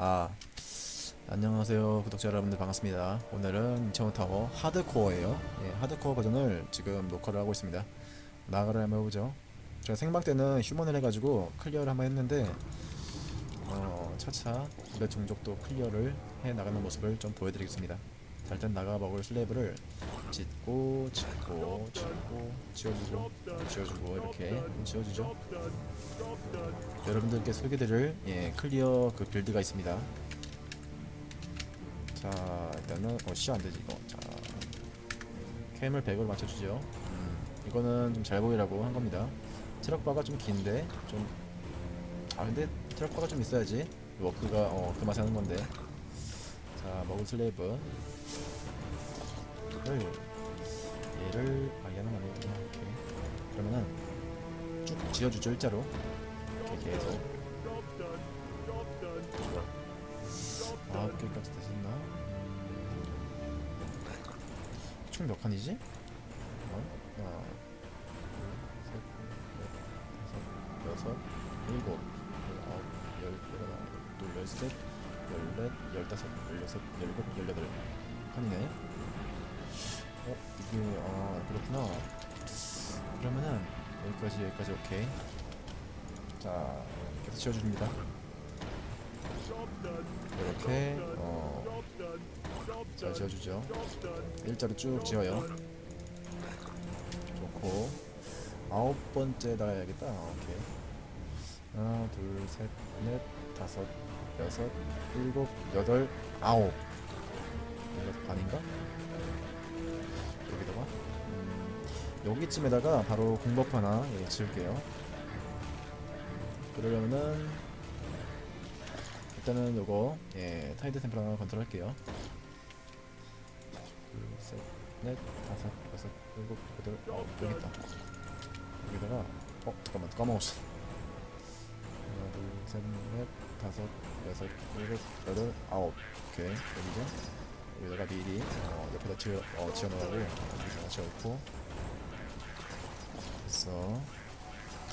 아 안녕하세요 구독자 여러분들 반갑습니다. 오늘은 인천호 타워 하드코어예요. 예, 하드코어 버전을 지금 녹화를 하고 있습니다. 나가를 한번 해보죠. 제가 생방 때는 휴먼을 해가지고 클리어를 한번 했는데 어, 차차 몇 종족도 클리어를 해 나가는 모습을 좀 보여드리겠습니다. 자 일단 나가 먹을 슬래브를 짓고 짓고 짓고 지워주고 지워주고 이렇게 지워주죠 여러분들께 소개드릴 예, 클리어 그 빌드가 있습니다. 자 일단은 어씨 안되지 이거 자 캠을 100으로 맞춰주죠. 음, 이거는 좀 잘 보이라고 한 겁니다. 트럭바가 좀 긴데 좀 아 근데 트럭바가 좀 있어야지 워크가 어, 그 맛에 하는 건데 자 먹을 슬레이브 얘를 얘를 아 얘는 아니구나 오케이 그러면은 쭉 지어주죠 일자로 이렇게 계속 아홉 개까지 됐었나? 총 몇 칸이지? 어? 하나 둘셋넷 다섯 여섯 일곱 열아홉 열 열하나 열둘 열셋 열넷 열다섯 열여섯 열일곱 열여덟 그렇구나. 그러면은 여기까지 여기까지 오케이. 자 계속 지워줍니다. 이렇게 어, 잘 지어주죠. 일자로 쭉 지어요. 좋고. 아홉 번째다 해야겠다. 오케이. 하나 둘셋넷 다섯 여섯 일곱 여덟 아홉. 여섯 반인가? 여기쯤에다가 바로 공법 하나 예, 지을게요. 그러려면은 일단은 요거 예 타이드 템플 하나 컨트롤할게요. 둘 셋 넷 다섯 여섯 일곱 여덟 아홉 여기 있다. 여기다가 어 잠깐만 까먹었어. 하나 둘 셋 넷 다섯 여섯 일곱 여덟 아홉. 오케이 여기죠 여기다가 미리 어, 옆에다 지어 어, 지어놓으라고. 여기다가 지어놓고 됐어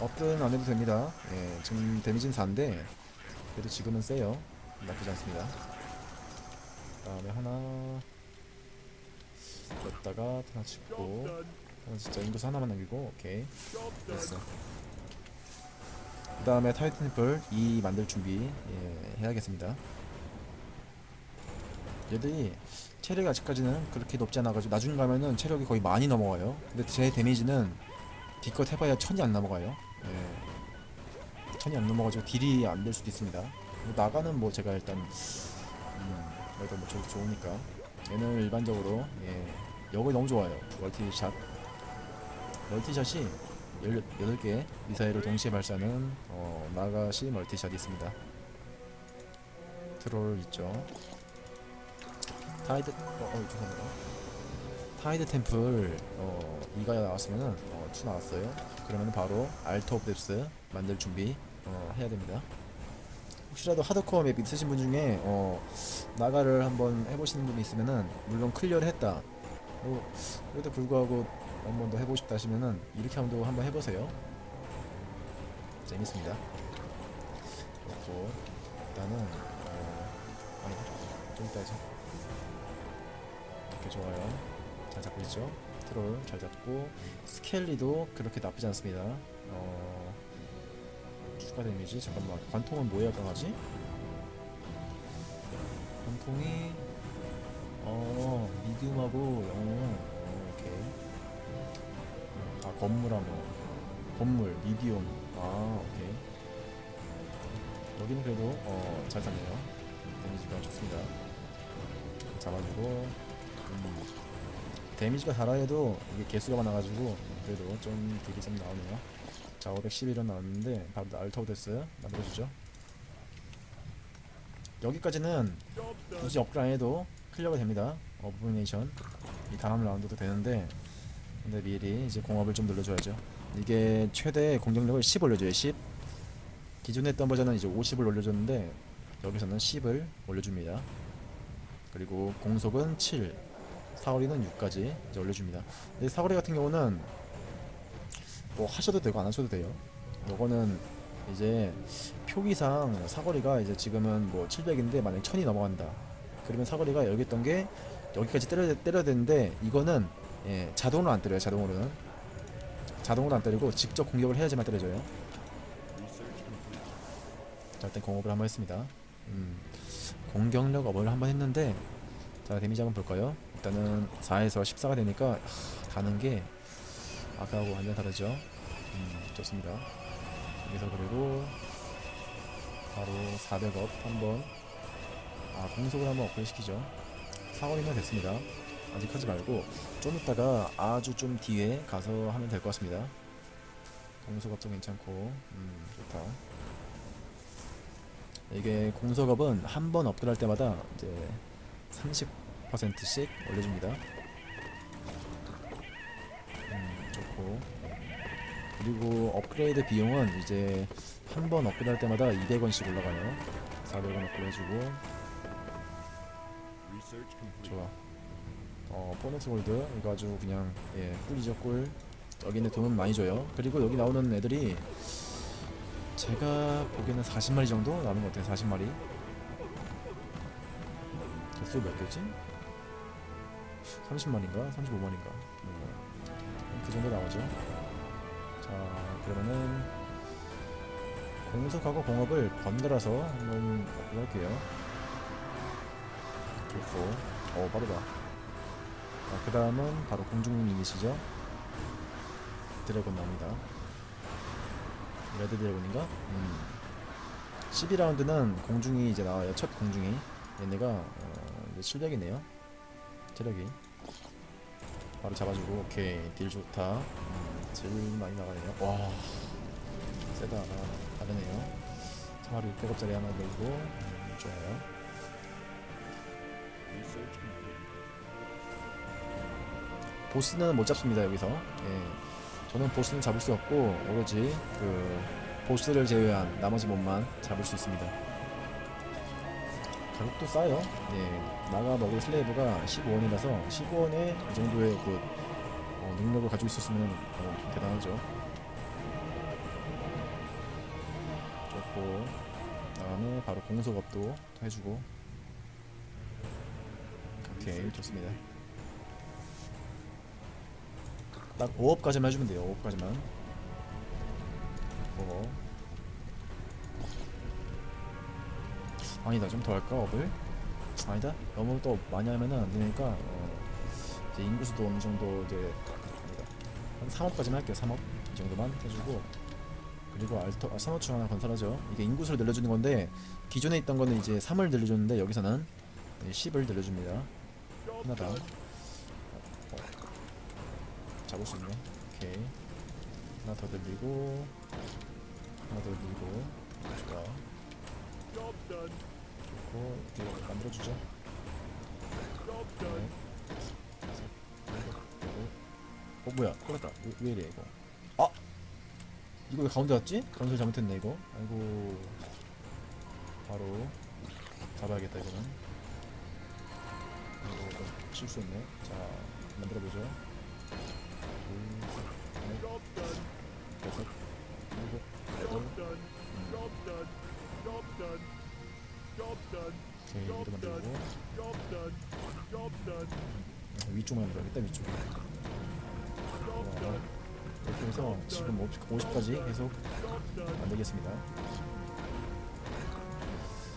업은 안 해도 됩니다. 예, 지금 데미지는 4인데 그래도 지금은 세요. 나쁘지 않습니다. 다음에 하나 였다가 하나 찍고 하나 진짜 인구수 하나만 남기고 오케이 됐어. 그 다음에 타이탄플 2 만들 준비 예, 해야겠습니다. 얘들이 체력이 아직까지는 그렇게 높지 않아가지고 나중 가면은 체력이 거의 많이 넘어가요. 근데 제 데미지는 D컷 해봐야 천이 안 넘어가요. 예. 천이 안 넘어가지고 딜이 안 될 수도 있습니다. 뭐 나가는 뭐 제가 일단 음, 그래도 뭐 좋, 좋으니까 얘는 일반적으로 예, 여기 너무 좋아요. 멀티샷 멀티샷이 18개 미사일을 동시에 발사하는 어, 나가시 멀티샷이 있습니다. 트롤 있죠. 타이드 어, 어 죄송합니다. 타이드 템플 어, 2가 나왔으면은 어, 2 나왔어요. 그러면 바로 알트 오브 뎁스 만들 준비 어, 해야 됩니다. 혹시라도 하드코어 맵 있으신 분 중에 어, 나가를 한번 해보시는 분이 있으면은 물론 클리어를 했다. 뭐, 그래도 불구하고 한 번 더 해보고 싶다 하시면은 이렇게 한번 한번 해보세요. 재밌습니다. 그렇고 일단은 어, 아니다 좀 이따 하자. 이렇게 좋아요. 잘 잡고 있죠? 트롤 잘 잡고 스켈리도 그렇게 나쁘지 않습니다. 어... 추가 데미지 잠깐만. 관통은 뭐야 강하지? 관통이 어 미디움하고 영웅. 어, 오케이. 아 건물하고 건물 미디움. 아 오케이. 여기는 그래도 어 잘 잡네요. 데미지가 좋습니다. 잡아주고. 음. 데미지가 달아해도 이게 개수가 많아가지고 그래도 좀 딜이 좀 나오네요. 자 511원 나왔는데 바로 알터우데스 만들어주죠. 여기까지는 굳이 안 해도 클리어가 됩니다. 어브미네이션. 이 다음 라운드도 되는데 근데 미리 이제 공업을 좀 눌러줘야죠. 이게 최대 공격력을 10 올려줘요 10 기존에 했던 버전은 이제 50을 올려줬는데 여기서는 10을 올려줍니다. 그리고 공속은 7 사거리는 6까지 이제 올려줍니다. 근데 사거리 같은 경우는 뭐 하셔도 되고 안 하셔도 돼요. 요거는 이제 표기상 사거리가 이제 지금은 뭐 700인데 만약 1000이 넘어간다. 그러면 사거리가 여기 있던 게 여기까지 때려 때려야 되는데 이거는 예, 자동으로 안 때려요. 자동으로는 자동으로 안 때리고 직접 공격을 해야지만 때려져요. 자, 일단 공업을 한번 했습니다. 음, 공격력 업을 한번 했는데 자 데미지 한번 볼까요? 일단은 4에서 14가 되니까 하, 가는 게 아까하고 완전 다르죠. 음, 좋습니다. 여기서 그리고 바로 400업 한번 아 공속을 한번 업그레이드 시키죠. 사거리면 됐습니다. 아직 하지 말고 좀 이따가 아주 좀 뒤에 가서 하면 될 것 같습니다. 공속업도 괜찮고 음 좋다. 이게 공속업은 한 번 업그레이드 할 때마다 이제 30% 씩 올려줍니다. 음, 좋고 그리고 업그레이드 비용은 이제 한 번 업그레이드 할 때마다 200원씩 올라가요. 400원 업그레이드 해주고 좋아. 어 보너스 골드 이거 아주 그냥 예 꿀이죠 꿀. 여기는 돈은 많이 줘요. 그리고 여기 나오는 애들이 제가 보기에는 40마리 정도 나오는 것 같아요. 40마리. 개수 몇 개지? 30마리인가? 35마리인가? 그 정도 나오죠. 자, 그러면은 공속하고 공업을 번갈아서 한번 할게요. 좋고, 어 빠르다. 아, 그 다음은 바로 공중님이시죠? 드래곤 나옵니다. 레드 드래곤인가? 음. 12라운드는 공중이 이제 나와요. 첫 공중이. 얘네가 어, 이제 700이네요. 체력이. 바로 잡아주고 오케이 딜 좋다. 음, 제일 많이 나가네요. 와 세다. 다르네요. 자, 바로 600억짜리 하나 들고 음, 좋아요. 보스는 못 잡습니다 여기서. 예. 저는 보스는 잡을 수 없고 오로지 그 보스를 제외한 나머지 몸만 잡을 수 있습니다. 가격도 싸요. 예, 나가 먹을 슬레이브가 15원이라서 15원에 이 정도의 그 어, 능력을 가지고 있었으면 어, 좀 대단하죠. 좋고 다음에 바로 공속업도 해주고 오케이 좋습니다. 딱 5업까지만 해주면 돼요. 5업까지만. 어. 아니다. 좀 더 할까? 업을? 아니다. 너무 또 많이 하면은 안 되니까 어, 이제 인구수도 어느 정도 이제. 한 3업까지만 할게요. 3업 이 정도만 해주고 그리고 알터 아, 산호충 하나 건설하죠. 이게 인구수를 늘려주는 건데 기존에 있던 거는 이제 3을 늘려줬는데 여기서는 10을 늘려줍니다. 하나당. 잡을 수 있네. 오케이. 하나 더 늘리고 하나 더 늘리고 좋아. 좋고 이제 만들어주죠. 네. 다섯, 일곱, 여덟. 어 뭐야? 끌었다. 왜, 왜 이래 이거? 아 이거 왜 가운데 왔지? 건설 잘못했네 이거. 아이고 바로 잡아야겠다 이거는. 이거 이거 실수했네. 자 만들어보죠. 둘, 셋, 넷, 다섯, 일곱, 여덟, 오케이, 이거 만들고 음, 위쪽만 만들어야겠다 위쪽 좋아. 이렇게 해서 지금 50, 50까지 계속 만들겠습니다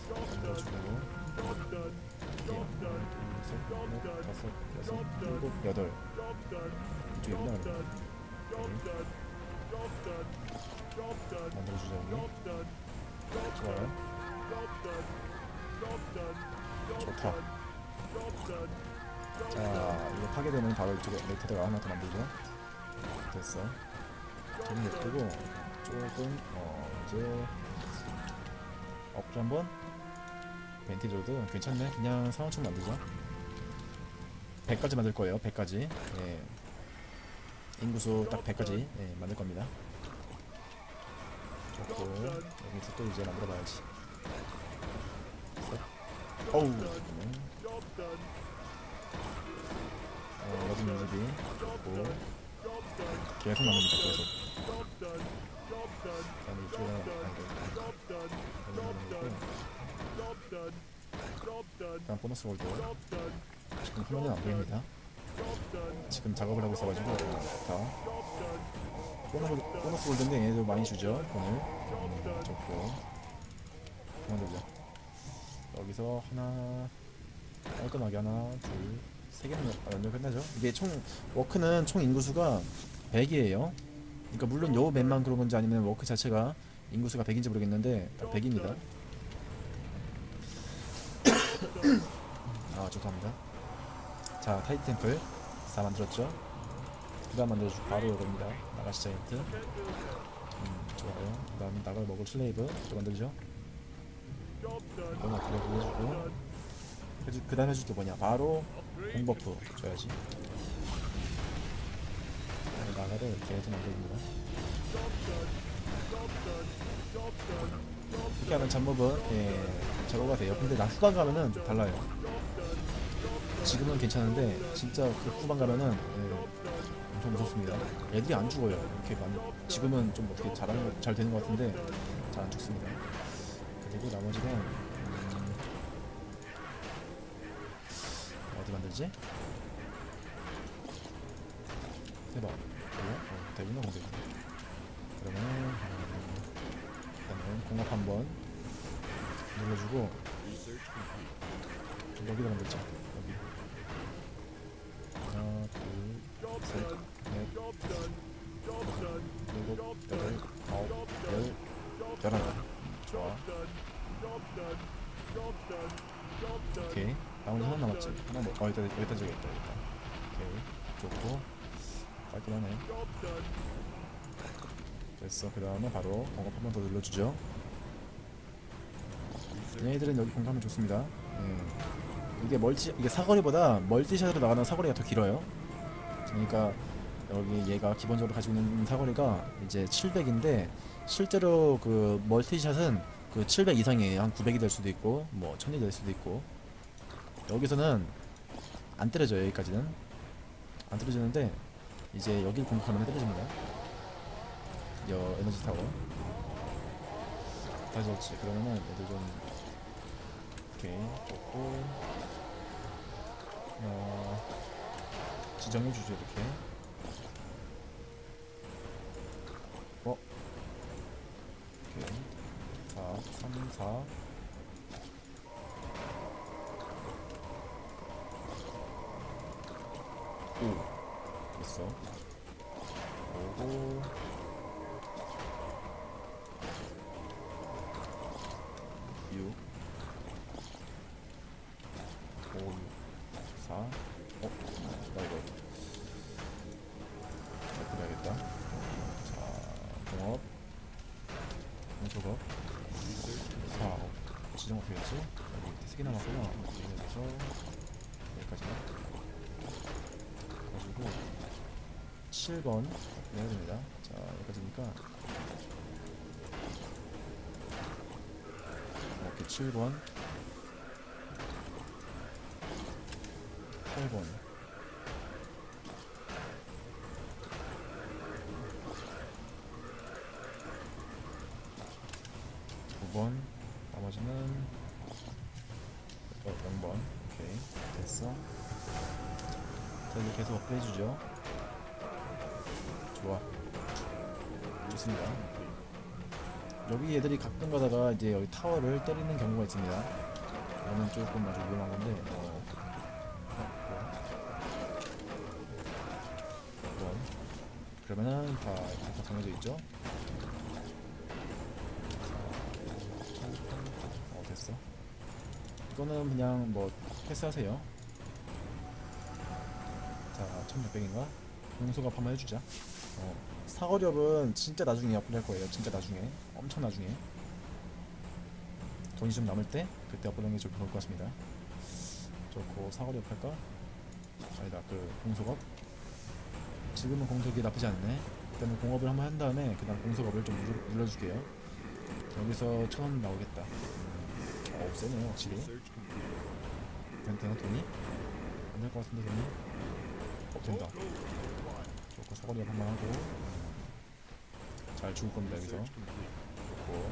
만들어주고 다섯, 여섯, 일곱, 여덟 이쪽이구나 그러면 오케이. 만들어주자 우리 좋아요 좋다. 자 이거 파괴되면 바로 이쪽에 레이터드가 하나 더 만들죠. 됐어. 저는 냅두고 조금 어 이제 업글 한 번. 벤티저도 괜찮네. 그냥 상황충 만들자 100까지 만들 거예요 100까지. 예. 인구수 딱 100까지 예, 만들 겁니다. 좋고 여기서 또 이제 만들어 봐야지. 셋. 어우. 어 여기 유지비 좋고. 계속 나눕니다 계속. 아니 그다음 보너스 월드. 지금 화면은 안 보입니다. 지금 작업을 하고 있어가지고. 자. 보너스, 보너스 골드인데 얘네도 많이 주죠 오늘 음, 좋고. 그만 돌려 여기서 하나 깔끔하게 하나 둘세 개는 연결 끝나죠? 이게 총 워크는 총 인구수가 100이에요. 그러니까 물론 요 맵만 그런 건지 아니면 워크 자체가 인구수가 100인지 모르겠는데 딱 100입니다. 아 죄송합니다. 자 타이트 템플 4 만들었죠? 그 다음 만들어주고 바로 이겁니다. 나가시 자이언트. 음 좋아요. 그 다음에 나갈 먹을 슬레이브. 또 만들죠 어떻게 보여주고. 해주, 그 다음 해줄 게 뭐냐? 바로 공버프 줘야지. 나가를 이렇게 해서 만듭니다. 이렇게 하면 잡몹은 예, 제거가 돼요. 근데 나 후반 가면은 좀 달라요. 지금은 괜찮은데 진짜 그 후반 가면은 예, 엄청 무섭습니다. 애들이 안 죽어요. 이렇게 많이 지금은 좀 어떻게 잘하는 거, 잘 되는 것 같은데 잘 안 죽습니다 그리고 나머지는 음, 어디 만들지? 해봐 그래요? 어, 되구나 근데 그러면 음, 일단은 공합 한번 눌러주고 여기다 만들자 여기 하나 둘셋넷 일곱 여덟 아홉 열 열하나 좋아. 오케이. 나머지 하나 남았지? 하나 뭐 어, 여기다 여기다 줘야겠다 여기다 오케이. 좋고. 깔끔하네. 됐어. 그 다음에 바로 공업 한 번 더 눌러주죠. 얘네들은 여기 공감이 좋습니다. 예. 이게 멀티 이게 사거리보다 멀티샷으로 나가는 사거리가 더 길어요. 그러니까 여기 얘가 기본적으로 가지고 있는 사거리가 이제 700인데 실제로 그 멀티샷은 그 700 이상이에요 한 900이 될 수도 있고 뭐 1000이 될 수도 있고. 여기서는 안 때려져요 여기까지는. 안 때려지는데 이제 여길 공격하면 때려집니다. 여 에너지 타워. 다 지었지 그러면은 애들 좀 오케이 좋고 어 지정해주죠 이렇게 어 오케이 4 3 4 5 있어. 오고. 육. 오, 육, 사. 어? 나 이거 바꿔야겠다 자 공업 공소업 사 어, 지정 어떻게 했지? 여기 세개 남았구나 여기서 여기까지 가지고 7번 내야 됩니다 자 여기까지니까 이렇게 7번 8번 두 번 나머지는 어, 0번 오케이 됐어 자 이제 계속 업그레이드 해주죠. 좋아. 좋습니다. 여기 애들이 가끔 가다가 이제 여기 타워를 때리는 경우가 있습니다. 이거는 조금 아주 위험한 건데. 어. 그러면은 다 다 정해져 있죠? 어 됐어. 이거는 그냥 뭐 패스하세요. 자 1600인가 공소갑 한번 해주자 어, 사거리업은 진짜 나중에 업로드할 거예요. 진짜 나중에. 엄청 나중에. 돈이 좀 남을 때 그때 업로드하는 게 좀 좋을 것 같습니다. 좋고 사거리업 할까? 아니다. 그 공속업. 지금은 공속이 나쁘지 않네. 일단은 공업을 한번 한 다음에 그 다음 공속업을 좀 눌러, 눌러줄게요. 여기서 천원 나오겠다. 어우 세네요 확실히. 된, 되나 돈이? 안 될 것 같은데 돈이? 어 된다. 좋고 사거리 한번 하고 잘 죽을 겁니다 여기서 좋고 크,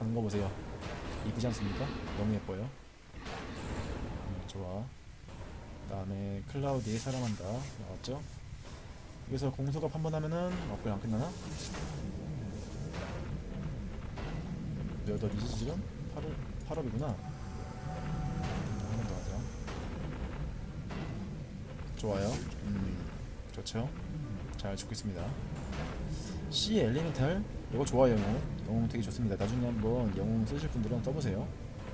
하는 거 보세요 이쁘지 않습니까? 너무 예뻐요 음, 좋아 다음에 클라우디의 사랑한다 나왔죠? 여기서 공소갑 한번 하면은 업글 안 끝나나? 몇 업이지 지금? 8업, 8업이구나 한 번 더 하자 좋아요. 음, 좋죠. 잘 죽고 있습니다. C 엘리멘탈. 이거 좋아요 영웅. 영웅 되게 좋습니다. 나중에 한번 영웅 쓰실 분들은 써보세요.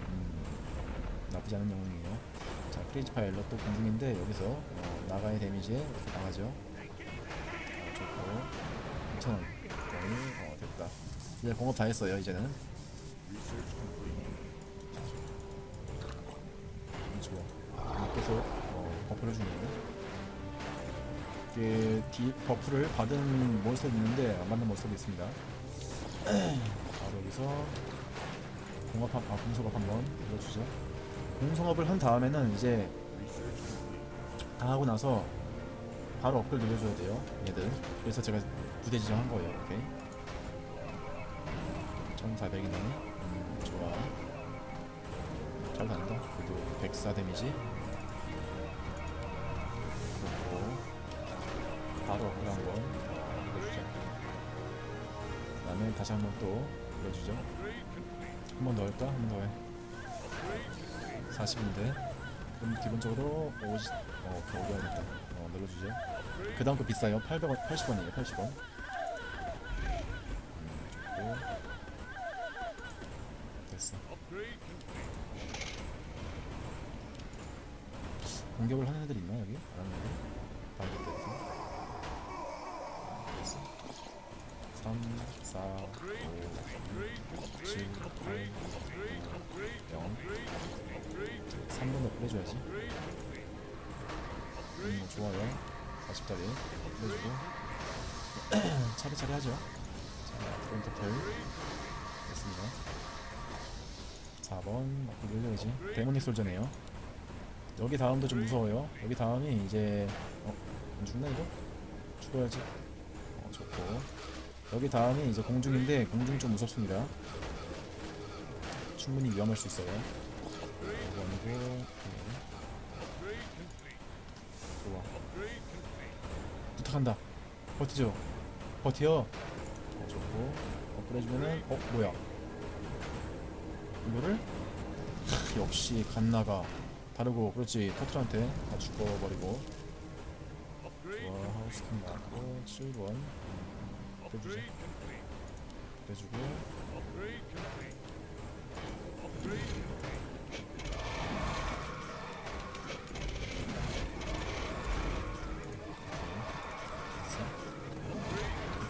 음, 나쁘지 않은 영웅이에요. 자 크레이지 파일럿 또 공중인데 여기서 어, 나가의 이렇게 나가죠. 어, 좋고. 2,000원. 거의 어, 됐다. 이제 공업 다 했어요 이제는. 음, 좋아. 계속 어, 버프를 주네요 이게 디 버프를 받은 몬스터도 있는데 안 받는 몬스터도 있습니다. 바로 여기서 공업 한, 아 공성업 한번 눌러주죠. 공성업을 한 다음에는 이제 다 하고 나서 바로 업글 눌러줘야 돼요 얘들. 그래서 제가 부대 지정한 거예요 이렇게. 1400이네. 음, 좋아. 잘 간다. 그래도 104 데미지 바로 업글 한번 그 다음에 다시 한번 또 눌러주죠. 한 번 더 할까? 한 번 더 해. 40인데 그럼 기본적으로 50, 어, 겨우 해야겠다. 어, 눌러주죠. 그 다음 거 비싸요. 800원, 80원이에요 80원. 음, 됐어. 공격을 하는 애들 있나 여기? 안 하는 애들? 거 됐어 3, 4, 5, 7, 8, 0 3번 더 빼줘야지. 음 좋아요. 40짜리 빼주고. 차례차례 하죠. 자 프론트 텔 됐습니다. 4번 앞으로 올려야지. 데모닉 솔저네요. 여기 다음도 좀 무서워요. 여기 다음이 이제 어? 안 죽나 이거? 죽어야지. 어 좋고 여기 다음이 이제 공중인데 공중이 좀 무섭습니다. 충분히 위험할 수 있어요. 이거 아니고 오케이. 좋아. 부탁한다. 버티죠? 버텨? 어, 좋고. 업그레이드면은 어 뭐야? 이거를? 크, 역시 갓나가 다르고 그렇지. 터틀한테 다 죽어버리고. 좋아 하우스킹 나왔고 7번 빼주고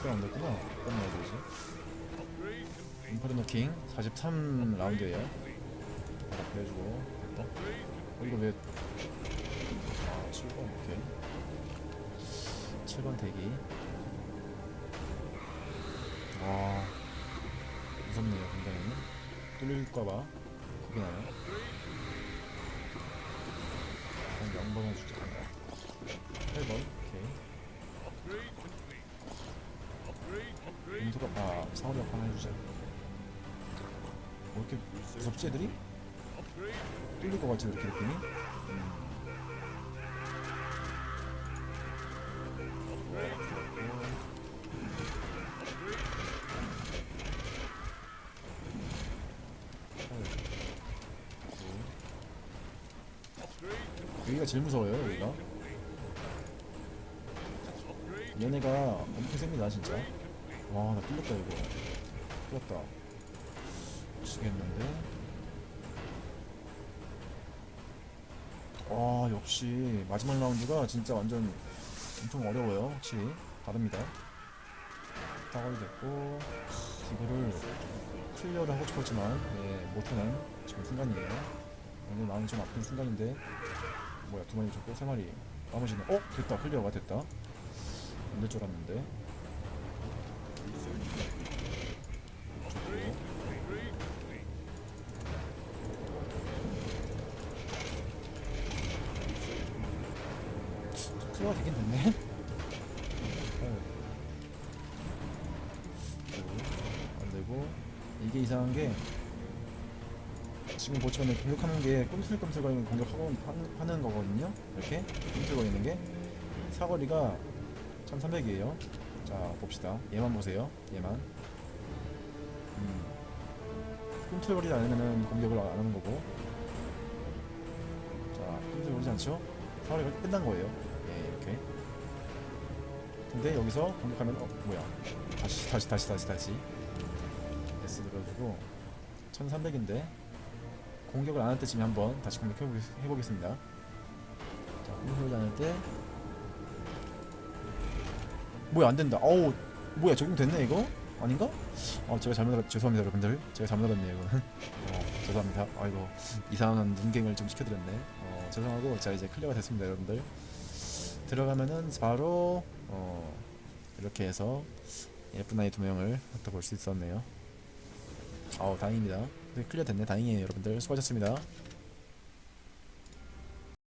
이건 안 됐구나. 이건 넣어야 되지. 인파리 노킹 43 라운드에요. 바로 그래주고 됐다. 어, 이거 왜? 아 7번 오케이. 7번 대기. 무섭네요 굉장히. 뚫릴까봐 겁이 나요. 그럼 0번 해주자. 8번 오케이. 공소가 아 상어력 하나 해주자 뭐 이렇게 무섭지 애들이? 뚫릴 것 같지 이렇게 느낌이? 음. 제일 무서워요 여기가. 얘네가 엄청 셉니다 진짜. 와 나 뚫렸다 이거. 뚫렸다. 미치겠는데? 와 역시 마지막 라운드가 진짜 완전 엄청 어려워요 확실히. 다릅니다. 따거리 됐고 하, 이거를 클리어를 하고 싶었지만 예, 못하는 지금 순간이에요. 오늘 마음이 좀 아픈 순간인데 뭐야 두 마리 잡고 세 마리 나머지는 어? 됐다 클리어가 됐다. 안 될 줄 알았는데. 클리어가 되긴 됐네. 어. 안되고. 이게 이상한게 지금 보시면 공격하는 게 꿈틀꿈틀거리는 공격하고 하는, 거거든요. 이렇게 꿈틀거리는 게 사거리가 1300이에요. 자 봅시다. 얘만 보세요. 얘만. 음. 꿈틀거리지 않으면 공격을 안 하는 거고. 자 꿈틀거리지 않죠? 사거리가 끝난 거예요. 예 이렇게. 근데 여기서 공격하면 어 뭐야? 다시 다시 다시 다시 다시 S 눌러주고 1300인데 공격을 안 할 때쯤에 한번 다시 공격해 보겠습니다. 자 공격을 안 할 때 뭐야 안 된다. 어우 뭐야 적용됐네 이거 아닌가? 어 제가 잘못 알았 죄송합니다 여러분들 제가 잘못 알았네요 이거는 어 죄송합니다 아이고 이상한 눈갱을 좀 시켜드렸네 어 죄송하고 자 이제 클리어가 됐습니다 여러분들 들어가면은 바로 어 이렇게 해서 예쁜 아이 두 명을 또 볼 수 있었네요. 아우 다행입니다. 네, 클리어 됐네. 다행이에요, 여러분들. 수고하셨습니다.